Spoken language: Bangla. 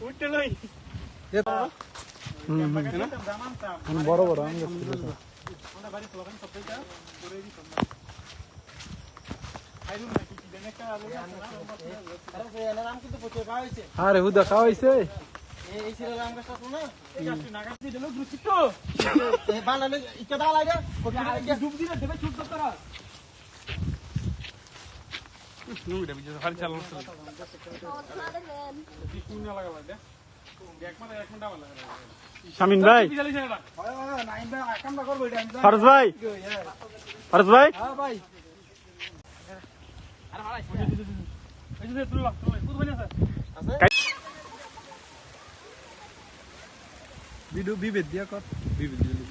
উঠতে নাই বড় বড় আম গাছ ছিল আরে হুদা খাওয়া হয়েছে ডুব খাওয়াইছে শামিন ভাই? ফারজ ভাই? ফারজ ভাই? দিয়া কর। দিলি।